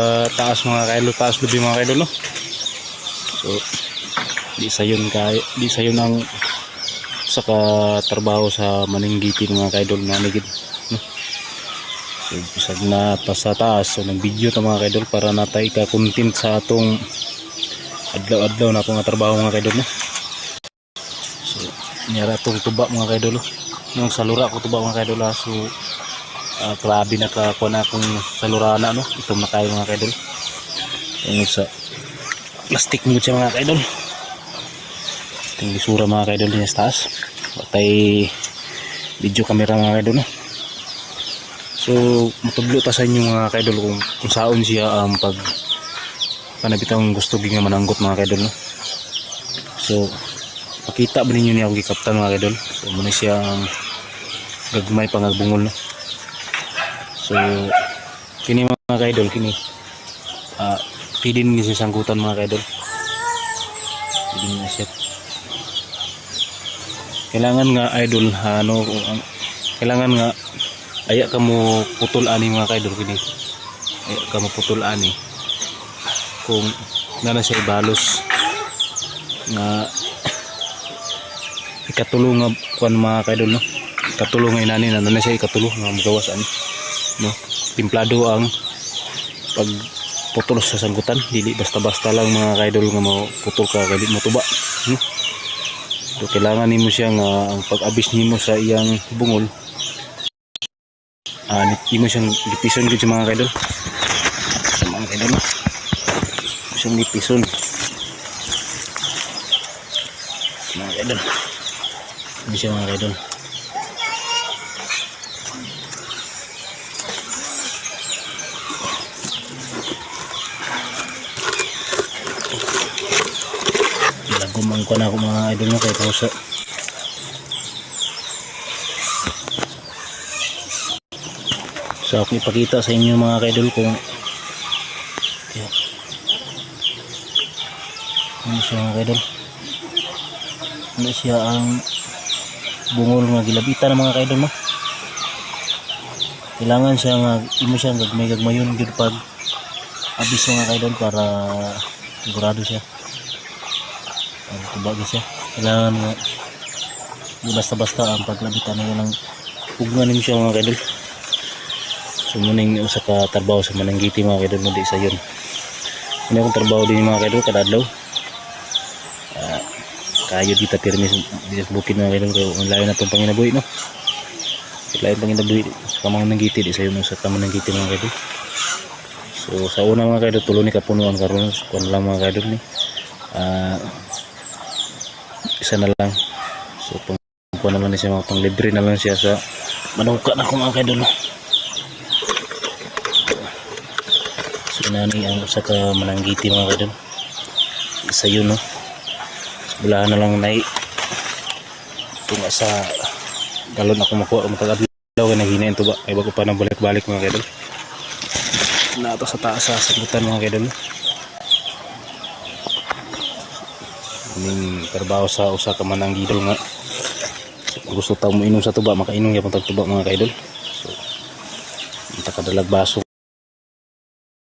uh, taas mga kaidol taas lubi mga kaidol no? So di sayon kay di sayon ang sa katrabaho sa maninggiti mga kaidol na nigid no? So bisag na ta sa taas so nag video ta mga kaidol para natay ka content sa atong adlaw-adlaw na nga trabaho mga kaidol no? So niyara tong tuba mga kaidol no? Nung salura ko tuba mga kaidol ha. so uh, grabe na ka kuha na akong salurana no? Itom na tayo mga kaidol. Yung sa plastic mo siya mga kaidol. Yung lisura mga kaidol niya sa patay video camera mga kaidol no? So matublo ta sa inyo mga kaidol kung, kung saon siya ang pag panabitang gusto nga mananggot mga kaidol no? So pakita ba ninyo niya ako gikaptan mga kaidol? So muna siya ang gagmay pangagbungol no So, kini mga kaidol, kini ah pwede ni siya sangkutan mga kaidol. Pwede na siya. Kailangan nga idol ano kailangan nga aya ka putol ani mga kaidol kini. Aya ka putol ani. Kung na siya ibalos nga ikatulong nga kuan mga kaidol no. Ikatulong nga inani na na siya ikatulong nga magawas ani no? Timplado ang pag putol sa sangkutan. Dili basta-basta lang mga kaidol nga mo putol ka kay mo tuba no? So kailangan nimo siya nga ang pag-abis nimo sa iyang bungol. Ah nimo siyang gipison gid sa mga kaidol. Sa mga kaidol siyang gipison mga kaidol. Ini siya mga kaidol ko na ako mga idol mo kay Kausa. So ako ipakita sa inyo mga idol kung Ayan. ano siya mga idol. Ano siya ang bungol nga gilabitan ng mga idol mo. Kailangan siya nga imo siya gagmay gagmayon gid pag abis mga idol para sigurado siya ang tubagi siya kailangan nga di basta-basta ang paglabitan ng walang ugmanin siya mga kadol so muning usa ka trabaho sa mananggiti mga kadol mo di sa yun. Ano akong trabaho din mga kadol kadadlaw. Uh, kayo dita pirmi di sa bukid mga kadol kaya ang layo na itong panginabuhi no? Layo panginabuhi sa mananggiti di sa yun sa mananggiti mga kadol so sa una mga kadol tulo ni kapunuan karon kung lang mga kadol ni. Ah isa na lang. So pang po naman siya mga pang libre na lang siya sa manuka na kung mga kaidol. So nani ang usa ka mananggiti mga kaidol. Isa yun no? Bulahan na lang nai ito nga sa galon ako makuha kung matag-adlaw ka nahinayin to ba ay bago pa nang balik-balik mga kaidol. Na ito sa taas sa sagutan mga kaidol ning trabaho sa usa ka manang gidol nga. Gusto taw mo inom sa tuba makainom ya pag tuba mga kaidol. So kita kadalag baso